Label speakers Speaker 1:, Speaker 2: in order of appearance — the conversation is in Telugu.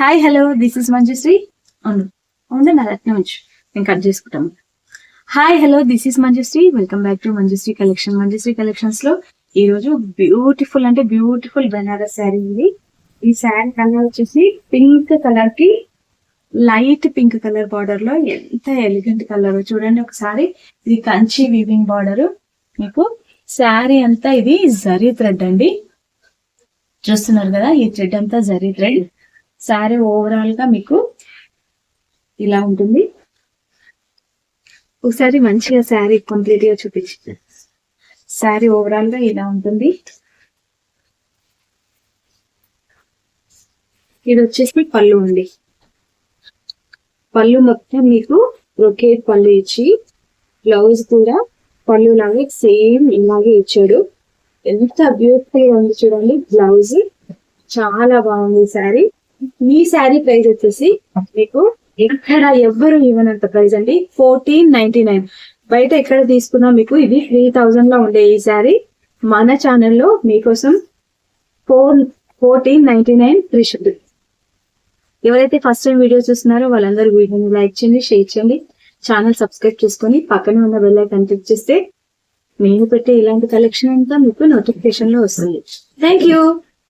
Speaker 1: Hi hello this is Manjushri అవును అవును నా రత్నం ఉంచు నేను కట్ చేసుకుంటాము hi hello this is Manjushri welcome back to Manjushri collection Manjushri కలెక్షన్స్లో ఈ రోజు బ్యూటిఫుల్ అంటే బ్యూటిఫుల్ బెనారస్ శారీ ఇది. ఈ శారీ కలర్ వచ్చేసి పింక్ కలర్కి లైట్ పింక్ కలర్ బార్డర్లో ఎంత ఎలిగెంట్ కలర్ చూడండి ఒకసారి. ఇది కంచి వీవింగ్ బార్డర్ మీకు శారీ అంతా ఇది జరీ థ్రెడ్ అండి. చూస్తున్నారు కదా ఈ థ్రెడ్ అంతా జరీ థ్రెడ్ శారీ ఓవరాల్గా మీకు ఇలా ఉంటుంది. ఒకసారి మంచిగా శారీ కంప్లీట్గా చూపించి. శారీ ఓవరాల్గా ఇలా ఉంటుంది. ఇది వచ్చేసి పళ్ళు అండి. పళ్ళు మొత్తం మీకు రొకేట్ పళ్ళు ఇచ్చి బ్లౌజ్ కూడా పళ్ళు లాగే సేమ్ ఇలాగే ఇచ్చాడు. ఎంత బ్యూటిఫుల్ ఉంది చూడండి బ్లౌజ్ చాలా బాగుంది శారీ ఈ శారీ ప్రైస్ వచ్చేసి మీకు ఎక్కడ ఎవ్వరు ఇవ్వనంత ప్రైస్ అండి. ఫోర్టీన్ నైన్టీ నైన్ బయట ఎక్కడ తీసుకున్నా మీకు ఇది త్రీ థౌజండ్లో ఉండే ఈ శారీ. మన ఛానల్లో మీకోసం four fourteen ninety nine free ఎవరైతే ఫస్ట్ టైం వీడియో చూస్తున్నారో వాళ్ళందరూ వీడియోని లైక్ చేయండి షేర్ చేయండి. ఛానల్ సబ్స్క్రైబ్ చేసుకొని పక్కన ఉన్న బెల్ ఐకాన్ క్లిక్ చేస్తే నేను పెట్టే ఇలాంటి కలెక్షన్ అంతా మీకు నోటిఫికేషన్లో వస్తుంది. Thank you